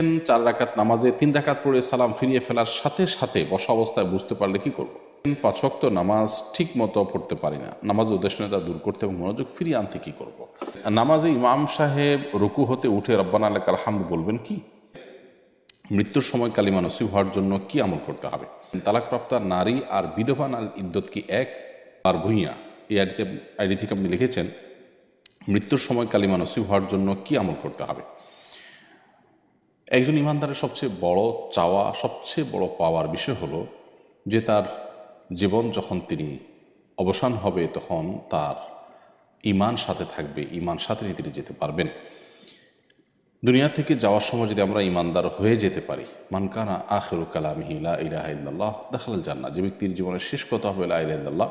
চার রাকাত নামাজে তিন রাকাত পড়ে সালাম ফিরিয়ে ফেলার সাথে সাথে বসা অবস্থায় বুঝতে পারলে কি করব? ওয়াক্ত নামাজ ঠিক মতো পড়তে পারি না। নামাজের উদ্দেশ্যতা দূর করতে এবং মনোযোগ ফিরিয়ে আনতে কি করব? নামাজে ইমাম সাহেব রুকু হতে উঠে রব্বান আলাক আলহামদ বলবেন কি? মৃত্যুর সময় কালিমা নসিব হওয়ার জন্য কি আমল করতে হবে? তালাকপ্রাপ্ত নারী আর বিধবা নারী ইদ্যত কি এক? আর ভূঁইয়া, এই আইডিতে আইডি থেকে আপনি লিখেছেন, মৃত্যুর সময় কালিমা নসিব হওয়ার জন্য কি আমল করতে হবে? একজন ইমানদারের সবচেয়ে বড় চাওয়া, সবচেয়ে বড় পাওয়ার বিষয় হলো যে তার জীবন যখন তিনি অবসান হবে, তখন তার ইমান সাথে থাকবে, ইমান সাথে নিয়ে তিনি যেতে পারবেন। দুনিয়া থেকে যাওয়ার সময় যদি আমরা ইমানদার হয়ে যেতে পারি মানকানা আখেরু কালামিহি লা ইলাহা ইল্লাল্লাহ দেখাল জান্না যে ব্যক্তির জীবনের শেষ কথা হবে লা ইলাহা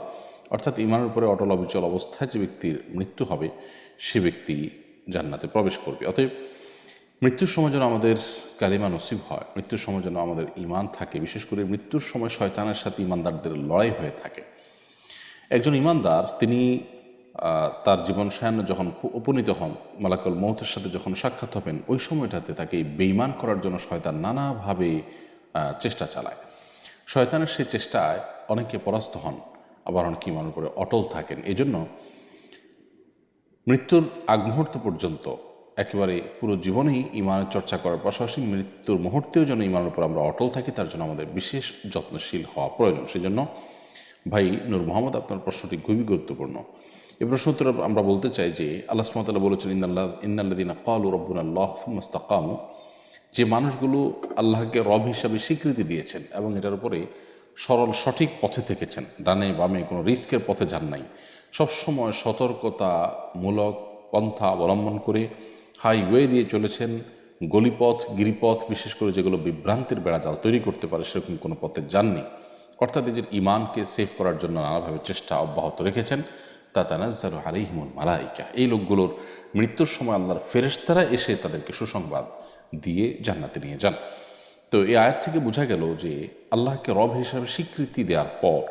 অর্থাৎ ইমানের উপরে অটল অবিচল অবস্থায় যে ব্যক্তির মৃত্যু হবে, সে ব্যক্তি জান্নাতে প্রবেশ করবে। অতএব মৃত্যুর সময় যেন আমাদের কালিমা নসিব হয়, মৃত্যুর সময় যেন আমাদের ইমান থাকে, বিশেষ করে মৃত্যুর সময় শয়তানের সাথে ইমানদারদের লড়াই হয়ে থাকে। একজন ইমানদার তিনি তার জীবন সায়ান্ন যখন উপনীত হন, মালাকল মৌতের সাথে যখন সাক্ষাৎ হবেন, ওই সময়টাতে তাকে বেইমান করার জন্য শয়তান নানাভাবে চেষ্টা চালায়। শয়তানের সেই চেষ্টায় অনেকে পরাস্ত হন, আবার অনেকে ইমানের উপরে অটল থাকেন। এই জন্য মৃত্যুর আগ মুহূর্ত পর্যন্ত একেবারে পুরো জীবনেই ইমানের চর্চা করার পাশাপাশি মৃত্যুর মুহূর্তেও যেন ইমানের উপর আমরা অটল থাকি, তার জন্য আমাদের বিশেষ যত্নশীল হওয়া প্রয়োজন। সেই জন্য ভাই নূর মোহাম্মদ, আপনার প্রশ্নটি খুবই গুরুত্বপূর্ণ। এই প্রশ্ন উত্তরে আমরা বলতে চাই যে, আল্লাহ সুমতাল্লাহ বলেছেন ইন্দাল্লাহ ইন্দাল্লাদিনা কালু রব্বুন আল্লাহ মুস্তাকামু যে মানুষগুলো আল্লাহকে রব হিসাবে স্বীকৃতি দিয়েছেন এবং এটার উপরে সরল সঠিক পথে থেকেছেন, ডানে বামে কোনো রিস্কের পথে যান নাই। সবসময় সতর্কতামূলক পন্থা অবলম্বন করে হাইওয়ে দিয়ে চলেছেন, গলিপথ, গিরিপথ, বিশেষ করে যেগুলো বিভ্রান্তির বেড়াজাল তৈরি করতে পারে সেরকম কোনো পথে যাননি। অর্থাৎ নিজের ইমানকে সেভ করার জন্য নানাভাবে চেষ্টা অব্যাহত রেখেছেন, তা তানাজ্জারু আলাইহিমুল মালাইকা। এই লোকগুলোর মৃত্যুর সময় আল্লাহর ফেরেশতারা এসে তাদেরকে সুসংবাদ দিয়ে জান্নাতে নিয়ে যান। তো এই আয়াত থেকে বোঝা গেল যে আল্লাহকে রব হিসাবে স্বীকৃতি দেওয়ার পর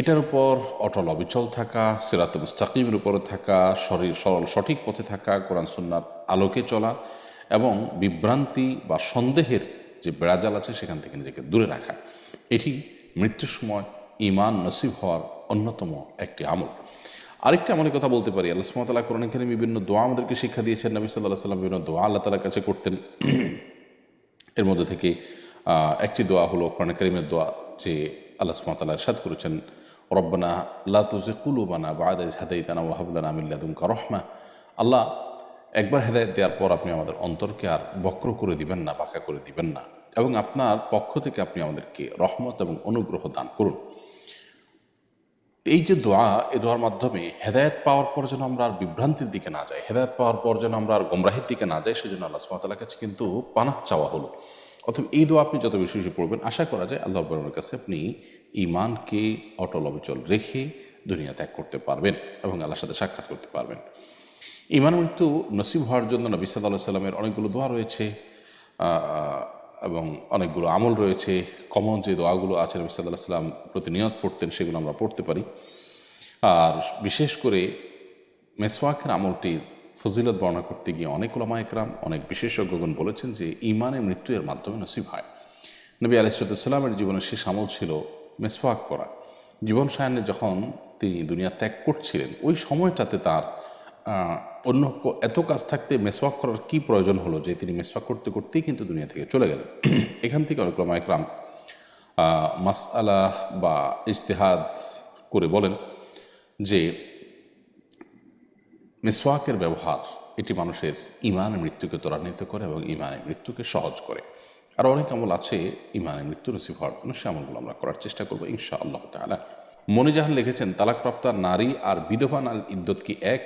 এটার উপর অটল অবিচল থাকা সিরাত মুস্তাকিমের উপরে থাকা, শরীর সরল সঠিক পথে থাকা, কোরআন সুন্নার আলোকে চলা এবং বিভ্রান্তি বা সন্দেহের যে বেড়াজাল আছে সেখান থেকে নিজেকে দূরে রাখা, এটি মৃত্যুর সময় ইমান নসিব হওয়ার অন্যতম একটি আমল। আরেকটি আমলের কথা বলতে পারি, আল্লাহ সুমতাল্লাহ কোরআন এখানে বিভিন্ন দোয়া আমাদেরকে শিক্ষা দিয়েছেন, নবী সাল্লাহ সাল্লাম বিভিন্ন দোয়া আল্লাহ তালার কাছে করতেন। এর মধ্যে থেকে একটি দোয়া হলো কোরআন করিমের দোয়া যে আল্লাহ সুমতাল্লাহ ইরশাদ করেছেন রব্বানা লা তুজি কুলুবানা বাদ হাদাইতানা ওয়াহাবুল্লানা আমিল্লাদুমকা রহমা। আল্লাহ, একবার হেদায়ত দেওয়ার পর আপনি আমাদের অন্তরকে আর বক্র করে দিবেন না, বাঁকা করে দিবেন না। এবং আপনার পক্ষ থেকে আপনি আমাদেরকে রহমত এবং অনুগ্রহ দান করুন। এই যে দোয়া, এ দোয়ার মাধ্যমে হেদায়ত পাওয়ার পর যেন আমরা আর বিভ্রান্তির দিকে না যাই, হেদায়ত পাওয়ার পর যেন আমরা আর গোমরাহির দিকে না যাই, সেজন্য আল্লাহ সুমাতালার কাছে কিন্তু পানাহ চাওয়া হলো। অথবা এই দোয়া আপনি যত বেশি বেশি পড়বেন, আশা করা যায় আল্লাহ রব্বুর কাছে আপনি ইমানকে অটল অবিচল রেখে দুনিয়া ত্যাগ করতে পারবেন এবং আল্লাহর সাথে সাক্ষাৎ করতে পারবেন। ইমান মৃত্যু নসিব হওয়ার জন্য নবী সাল্লাহ সাল্লামের অনেকগুলো দোয়া রয়েছে এবং অনেকগুলো আমল রয়েছে। কমন যে দোয়াগুলো আছে নবী সাল্লাহ সাল্লাম প্রতিনিয়ত পড়তেন সেগুলো আমরা পড়তে পারি। আর বিশেষ করে মেসওয়াকের আমলটির ফজিলত বর্ণনা করতে গিয়ে অনেক ওলামা একরাম, অনেক বিশেষজ্ঞগণ বলেছেন যে ইমানের মৃত্যু এর মাধ্যমে নসিব হয়। নবী আলাইসাল্লামের জীবনের শেষ আমল ছিল মেসওয়াক করা। জীবন সায়নে যখন তিনি দুনিয়া ত্যাগ করছিলেন, ওই সময়টাতে তার অন্য এত কাজ থাকতে মেসওয়াক করার কি প্রয়োজন হলো যে তিনি মেসওয়াক করতে করতেই কিন্তু দুনিয়া থেকে চলে গেলেন? এখান থেকে অনেক মাস আলা বা ইজতেহাদ করে বলেন যে মেসওয়াকের ব্যবহার এটি মানুষের ইমানের মৃত্যুকে ত্বরান্বিত করে এবং ইমানের মৃত্যুকে সহজ করে। আর অনেক আমল আছে ইমানের মৃত্যু নসিব হওয়ার জন্য সে আমলগুলো আমরা করার চেষ্টা করব ইনশা আল্লাহ তালা মনিজাহান লিখেছেন, তালাকপ্রাপ্তা নারী আর বিধবা নারী ইদ্যত কি এক?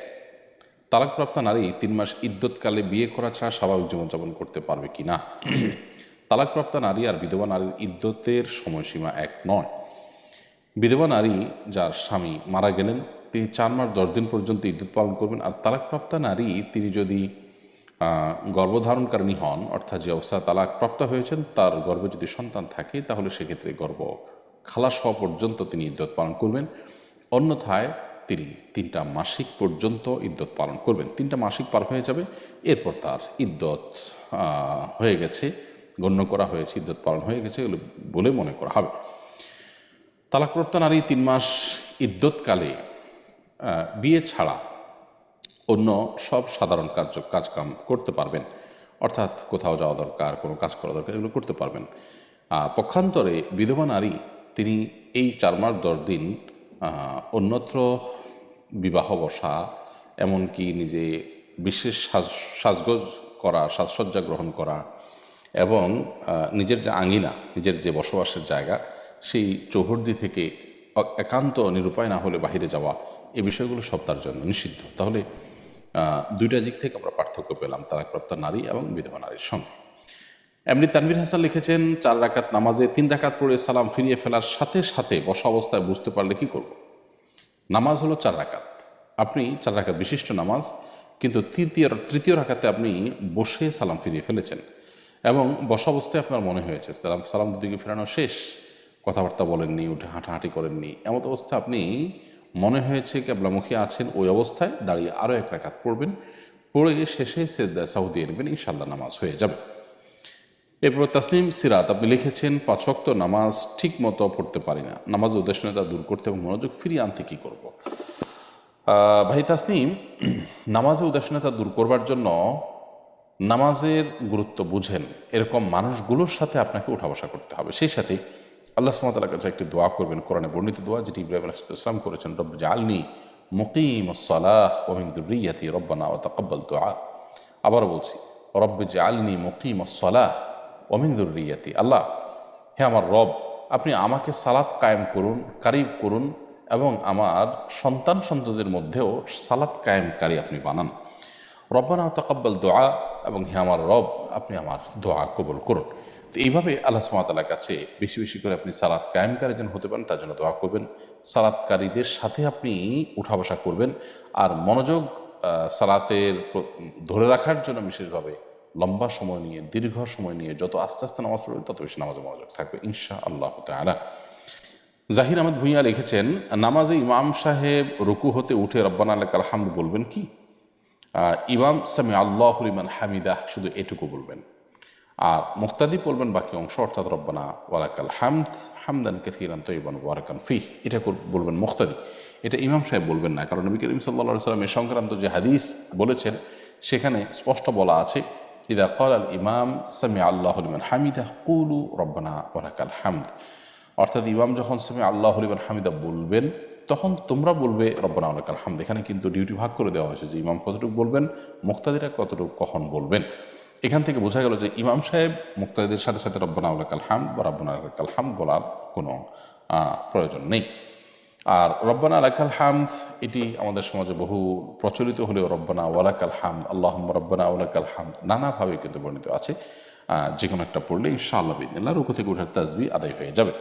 তালাকপ্রাপ্তা নারী তিন মাস ইদ্যৎকালে বিয়ে করা ছাড়া স্বাভাবিক জীবনযাপন করতে পারবে কি না? তালাকপ্রাপ্তা নারী আর বিধবা নারীর ইদ্যতের সময়সীমা এক নয়। বিধবা নারী যার স্বামী মারা গেলেন, তিনি চার মাস দশ দিন পর্যন্ত ইদ্যুৎ পালন করবেন, আর তালাকপ্রাপ্তা নারী, তিনি যদি গর্ভধারণকারিণী হন, অর্থাৎ যে অবস্থা তালাক প্রাপ্ত হয়েছেন, তার গর্ভে যদি সন্তান থাকে, তাহলে সেক্ষেত্রে গর্ভ খালাস হওয়া পর্যন্ত তিনি ইদ্যত পালন করবেন। অন্যথায় তিনি তিনটা মাসিক পর্যন্ত ইদ্যত পালন করবেন। তিনটা মাসিক পার হয়ে যাবে, এরপর তার ইদ্যত হয়ে গেছে, গণ্য করা হয়েছে ইদ্যত পালন হয়ে গেছে এগুলো বলে মনে করা হবে। তালাকপ্রাপ্ত নারী তিন মাস ইদ্যৎকালে বিয়ে ছাড়া অন্য সব সাধারণ কার্য, কাজকাম করতে পারবেন। অর্থাৎ কোথাও যাওয়া দরকার, কোনো কাজ করা দরকার, এগুলো করতে পারবেন। পক্ষান্তরে বিধবা নারী, তিনি এই চার মাস দশ দিন অন্যত্র বিবাহ বসা, এমনকি নিজে বিশেষ সাজ, সাজগোজ করা, সাজসজ্জা গ্রহণ করা এবং নিজের যে আঙিনা, নিজের যে বসবাসের জায়গা, সেই চৌহদ্দি থেকে একান্ত নিরুপায় না হলে বাহিরে যাওয়া, এ বিষয়গুলো সব তার জন্য নিষিদ্ধ। তাহলে দুইটা দিক থেকে আমরা পার্থক্য পেলাম তালাকপ্রাপ্ত নারী এবং বিধবা নারীর সঙ্গে। এমনি তানভীর হাসান লিখেছেন, চার রাকাত নামাজে তিন রাকাত পড়ে সালাম ফিরিয়ে ফেলার সাথে সাথে বসা অবস্থায় বুঝতে পারলে কি করব? নামাজ হলো চার রাকাত। আপনি চার রাকাত বিশিষ্ট নামাজ, কিন্তু তৃতীয় তৃতীয় রাকাতে আপনি বসে সালাম ফিরিয়ে ফেলেছেন এবং বসা অবস্থায় আপনার মনে হয়েছে, সালাম সালাম দুদিকে ফেরানো শেষ, কথাবার্তা বলেননি, উঠে হাঁটাহাঁটি করেননি এমন অবস্থায় আপনি মনে হয়েছে কেবলামুখী আছেন ওই অবস্থায়, দাঁড়িয়ে আরও এক রাকাত পড়বেন, পড়ে শেষে সেদ্দা সাউদি নেবেন ইনশাল্লাহ নামাজ হয়ে যাবে। এরপর তাসলিম সিরাত, আপনি লিখেছেন, পাঁচ ওয়াক্ত নামাজ ঠিক মতো পড়তে পারি না। নামাজ উদ্দেশ্যতা দূর করতে এবং মনোযোগ ফিরিয়ে আনতে কী করব? ভাই তাসনিম নামাজে উদাসীনতা দূর করবার জন্য নামাজের গুরুত্ব বুঝেন। এরকম মানুষগুলোর সাথে আপনাকে উঠা বসা করতে হবে। সেই সাথে আল্লাহ সুমতালার কাছে একটি দোয়া করবেন, কোরআনে বর্ণিত দোয়া যেটি ইব্রাহিম আলাইসালাম করেছেন রব জালনি মুকিম সালাহ ওমিন দুরিয়াতি রব্বানা ও তাকব্বাল দোয়া আবারও বলছি, রব্বে জালনি মুকিম সালাহ ওমিন দুরিয়াতি আল্লাহ, হে আমার রব, আপনি আমাকে সালাত কায়েম করুন কারিব করুন এবং আমার সন্তান সন্ততির মধ্যেও সালাত কায়েমকারী আপনি বানান। রব্বানা তাকাব্বাল দোয়া এবং হে আমার রব, আপনি আমার দোয়া কবুল করুন। তো এইভাবে আল্লাহ সুমাতালার কাছে বেশি বেশি করে আপনি সালাদ কায়েমকারী যেন হতে পারেন, তার জন্য দোয়া করবেন। সালাদকারীদের সাথে আপনি উঠা বসা করবেন আর মনোযোগ সালাতের ধরে রাখার জন্য বিশেষভাবে লম্বা সময় নিয়ে, দীর্ঘ সময় নিয়ে যত আস্তে আস্তে নামাজ পড়বেন, তত বেশি নামাজে মনোযোগ থাকবে ইনশা আল্লাহ তালা জাহির আহমদ ভূঁইয়া লিখেছেন, নামাজে ইমাম সাহেব রুকু হতে উঠে রব্বান আলাকাল হামদ বলবেন কি? ইমাম সামি আল্লাহ ইমান হামিদাহ, শুধু এটুকু বলবেন। আর মুক্তাদি বলবেন বাকি অংশ, অর্থাৎ রব্বানা ওয়ালাকাল হামদ, হামদান কাসিরান তৈবান ওয়ারাকান ফিহ। এটা বলবেন মুক্তাদি। এটা ইমাম সাহেব বলবেন না, কারণ নবী করিম সাল্লা সাল্লাম এ সংক্রান্ত যে হাদিস বলেছেন, সেখানে স্পষ্ট বলা আছে, ইদা কল আল ইমাম সামি আল্লাহ লিমান হামিদাহ কুলু রব্বানা ওয়ারাকাল হামদ। অর্থাৎ ইমাম যখন সামি আল্লাহ লিমান হামিদা বলবেন, তখন তোমরা বলবে রব্বানা আলাকাল হামদ। এখানে কিন্তু ডিউটি ভাগ করে দেওয়া হয়েছে যে ইমাম কতটুকু বলবেন, মুক্তাদিরা কতটুকু কখন বলবেন। এখান থেকে বোঝা গেল যে ইমাম সাহেব মুক্তাদিদের সাথে সাথে রব্বানা আলাকাল হাম বা রব্বানা আলাকাল হাম বলার কোনো প্রয়োজন নেই। আর রব্বানা আলাকাল হামদ, এটি আমাদের সমাজে বহু প্রচলিত হলেও রব্বানা ওয়ালাকাল হামদ আল্লাহ রব্বানা ওয়ালাকাল হামদ নানাভাবে কিন্তু বর্ণিত আছে। যে কোনো একটা পড়লে ইনশাআল্লাহ বিদিল্লা রুকু থেকে উঠার তাজবি আদায় হয়ে যাবে।